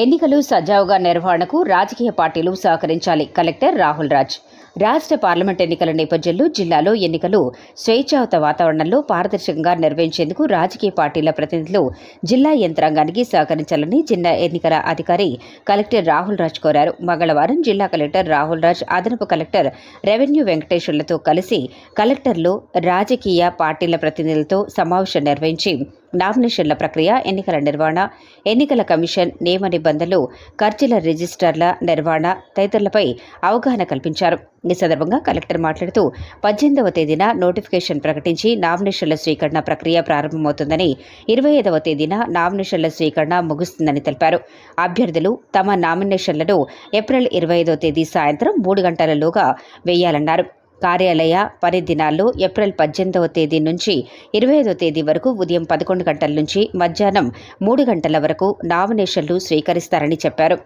ఎన్నికలు సజావుగా నిర్వహణకు రాజకీయ పార్టీలు సహకరించాలి. కలెక్టర్ రాహుల్ రాజ్. రాష్ట్ర పార్లమెంట్ ఎన్నికల నేపథ్యంలో జిల్లాలో ఎన్నికలు స్వేచ్ఛాయుత వాతావరణంలో పారదర్శకంగా నిర్వహించేందుకు రాజకీయ పార్టీల ప్రతినిధులు జిల్లా యంత్రాంగానికి సహకరించాలని జిల్లా ఎన్నికల అధికారి కలెక్టర్ రాహుల్ రాజ్ కోరారు. మంగళవారం జిల్లా కలెక్టర్ రాహుల్ రాజ్ అదనపు కలెక్టర్ రెవెన్యూ వెంకటేశ్వర్లతో కలిసి కలెక్టర్లు రాజకీయ పార్టీల ప్రతినిధులతో సమావేశం నిర్వహించి నామినేషన్ల ప్రక్రియ ఎన్నికల నిర్వహణ ఎన్నికల కమిషన్ నియమ నిబంధనలు ఖర్చుల రిజిస్టర్ల నిర్వహణ తదితరులపై అవగాహన కల్పించారు. ఈ సందర్భంగా కలెక్టర్ మాట్లాడుతూ పద్దెనిమిదవ తేదీన నోటిఫికేషన్ ప్రకటించి నామినేషన్ల స్వీకరణ ప్రక్రియ ప్రారంభమవుతుందని ఇరవై ఐదవ తేదీన నామినేషన్ల స్వీకరణ ముగుస్తుందని తెలిపారు. అభ్యర్థులు తమ నామినేషన్లను ఏప్రిల్ ఇరవై ఐదో తేదీ సాయంత్రం మూడు గంటలలోగా వేయాలన్నారు. కార్యాలయ పని దినాల్లో ఏప్రిల్ పద్దెనిమిదవ తేదీ నుంచి ఇరవై ఐదవ తేదీ వరకు ఉదయం పదకొండు గంటల నుంచి మధ్యాహ్నం మూడు గంటల వరకు నామినేషన్లు స్వీకరిస్తారని చెప్పారు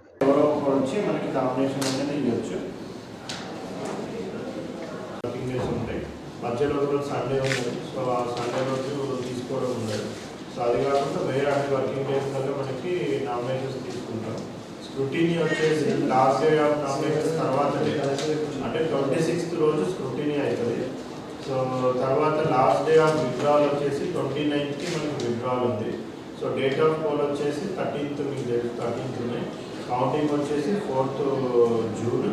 మధ్యలో కూడా సండే ఉంది సో ఆ సండే రోజు తీసుకోవడం ఉండదు సో అది కాకుండా వేరే అన్ని వర్కింగ్ డేస్ మనకి నామినేషన్స్ తీసుకుంటాం వచ్చేసి లాస్ట్ డే ఆఫ్ నామినేషన్స్ తర్వాత అంటే ట్వంటీ సిక్స్త్ రోజు స్క్రూటీనీ అవుతుంది సో తర్వాత లాస్ట్ డే ఆఫ్ విత్డ్రాల్ వచ్చేసి ట్వంటీ నైన్త్కి మనకి విత్డ్రాల్ ఉంది. సో డేట్ ఆఫ్ పోల్ వచ్చేసి థర్టీన్త్ మీకు తెలుసు థర్టీన్త్ ఉన్నాయి కౌంటింగ్ వచ్చేసి ఫోర్త్ జూన్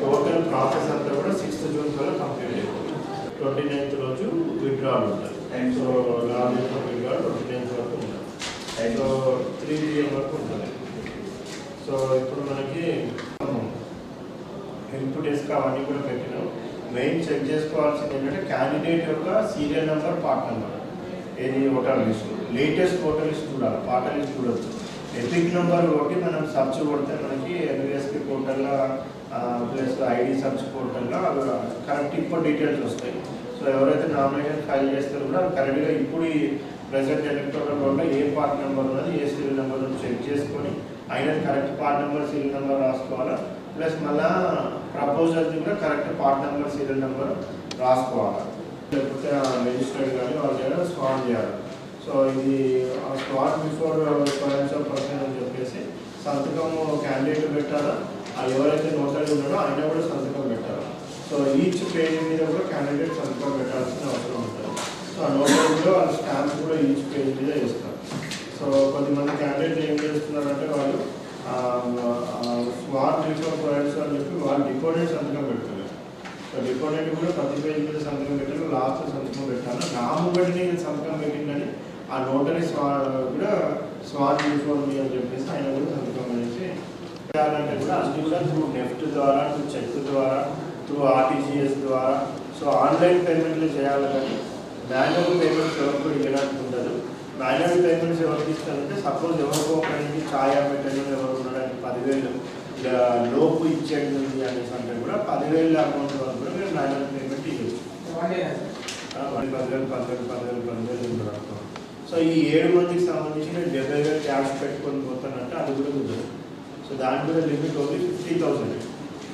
టోటల్ ప్రాసెస్ అంతా కూడా సిక్స్త్ జూన్ కల్లా కంప్లీట్ అయిపోతుంది. ట్వంటీ నైన్త్ రోజు విత్డ్రాల్ ఉంటుంది. So last date of withdrawal twenty ninth వరకు ఉంటుంది. సో త్రీ పిఎం వరకు ఉంటుంది. సో ఇప్పుడు మనకి ఇన్పుట్ డేస్కి అవన్నీ కూడా పెట్టినాం. మెయిన్ చెక్ చేసుకోవాల్సింది ఏంటంటే క్యాండిడేట్ యొక్క సీరియల్ నెంబర్ పార్ట్ నెంబర్ ఏది voter list latest voter list చూడాలి పార్ట్ లిస్ట్ చూడొచ్చు ఎపిక్ నెంబర్ కొట్టి మనం సర్చ్ కొడితే మనకి ఎన్విఎస్పి పోర్టల్లో ప్లస్ ఐడి సర్చ్ పోర్టల్లో కరెక్ట్ ఇప్పుడు డీటెయిల్స్ వస్తాయి. సో ఎవరైతే నామినేషన్ ఫైల్ చేస్తారో కూడా కరెక్ట్గా ఇప్పుడు ఈ ప్రెసెంట్ ఎలక్టోరల్ రోడ్లో ఏ పార్ట్ నెంబర్ ఉన్నది ఏ సీరియల్ నెంబర్ చెక్ చేసుకొని అయినా correct part number serial number రాసుకోవాలా? Plus మళ్ళీ ప్రపోజల్ది కూడా correct part number serial number రాసుకోవాలి. లేకపోతే రిజిస్టర్డ్ కానీ వాళ్ళు దగ్గర స్వాన్ చేయాలి. సో ఇది ఆ స్వాన్ బిఫోర్ ఫైనాన్షియల్ పర్సన్ అని చెప్పేసి సంతకం క్యాండిడేట్ పెట్టాలా? ఎవరైతే నోటరీ ఉన్నాడో ఆయన కూడా సంతకం పెట్టాలి? సో ఈచ్ పేజ్ మీద కూడా క్యాండిడేట్ సంతకం పెట్టాల్సిన అవసరం ఉంటుంది. సో ఆ నోటరీలో వాళ్ళు స్టాంప్ కూడా ఈచ్ పేజ్ మీద వేస్తారు. సో కొద్దిమంది క్యాండిడేట్ ఏం చేస్తున్నారంటే వాళ్ళు స్మార్ట్ బిఫోర్ ఫైనాన్స్ అని సంతకం పెడతాను సో డిపోనెంట్ కూడా ప్రతి పేజీ మీద సంతకం పెట్టారు లాస్ట్ సంతకం పెట్టాను నా నేను సంతకం పెట్టిందని ఆ నోటరీ స్వా కూడా స్వాన్ అని చెప్పేసి ఆయన కూడా సంతకం చేసి చేయాలంటే కూడా అన్ని కూడా త్రూ నెఫ్ట్ ద్వారా త్రూ చెక్ ద్వారా త్రూ ఆర్టీజీఎస్ ద్వారా. సో ఆన్లైన్ పేమెంట్లు చేయాలి కానీ మాన్యువల్ పేమెంట్స్ ఎవరు ఇవ్వడానికి ఉండదు. మాన్యువల్ పేమెంట్స్ ఎవరికి ఇస్తారంటే సపోజ్ ఎవరికో ఒకరికి ఛాయా పెట్టడం ఎవరు ఉండడానికి పదివేలు లోపు ఇచ్చేది అనేసి అంటే కూడా పదివేల అమౌంట్ వరకు కూడా మీరు మాన్యువల్ పేమెంట్ ఇవ్వచ్చు పదివేలు పదివేలు పదివేలు పదివేలు అకౌంట్ సో ఈ ఏడు మందికి సంబంధించి నేను డెబ్బై వేలు క్యాష్ పెట్టుకొని పోతానంటే అది కూడా కుదరదు. సో దాని కూడా limit only fifty thousand.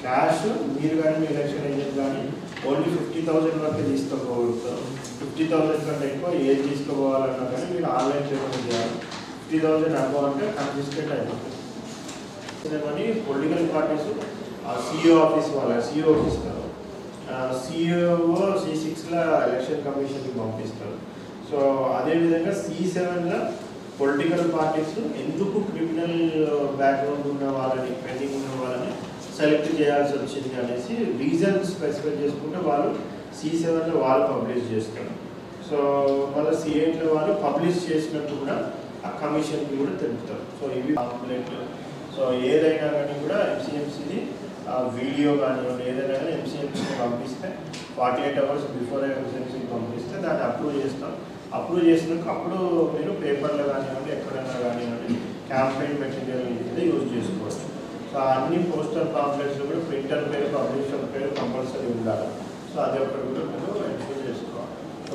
Cash మీరు కానీ మీ ఎలక్షన్ ఏజెంట్ కానీ ఓన్లీ ఫిఫ్టీ థౌసండ్ వరకు తీసుకోగలుగుతారు ఫిఫ్టీ థౌసండ్ కంటే ఎక్కువ ఏది తీసుకోవాలన్నా కానీ మీరు ఆన్లైన్ పేమెంట్ చేయాలి. ఫిఫ్టీ థౌసండ్ అబౌవ్ అంటే కన్ఫిస్కేట్ అయిపోతుంది. కానీ పొలిటికల్ పార్టీస్ సిఇఓ ఆఫీస్ వాళ్ళ సిఇఓ ఇస్తారు సిఇఓ సి సిక్స్లో ఎలక్షన్ కమిషన్కి పంపిస్తారు. సో అదేవిధంగా సి సెవెన్లో పొలిటికల్ పార్టీస్ ఎందుకు క్రిమినల్ బ్యాక్గ్రౌండ్ ఉన్న వాళ్ళని పెండింగ్ ఉన్న వాళ్ళని సెలెక్ట్ చేయాల్సి వచ్చింది అనేసి రీజన్ స్పెసిఫై చేసుకుంటే వాళ్ళు సి సెవెన్లో వాళ్ళు పబ్లిష్ చేస్తారు. సో మళ్ళీ సి ఎయిట్లో వాళ్ళు పబ్లిష్ చేసినట్టు కూడా ఆ కమిషన్కి కూడా తెలుపుతారు. సో ఇవి కాంప్లైంట్ సో ఏదైనా కానీ కూడా ఎంసీఎంసీది వీడియో కానివ్వండి ఏదైనా కానీ ఎంసీఎంసీకి పంపిస్తే ఫార్టీ ఎయిట్ అవర్స్ బిఫోర్ ఎంసీఎంసీకి పంపిస్తే దాన్ని అప్రూవ్ చేస్తాం. అప్రూవ్ చేసినాక అప్పుడు మీరు పేపర్లో కానివ్వండి ఎక్కడైనా కానివ్వండి క్యాంపెయిన్ మెటీరియల్ ఇది యూజ్ చేసుకోవచ్చు. సో అన్ని పోస్టర్ పాంప్లెట్స్లో కూడా ప్రింటర్ పేరు పబ్లిషర్ పేరు కంపల్సరీ ఉండాలి. సో అది ఒకటి కూడా మీరు ఎన్షూర్ చేసుకోవాలి. సో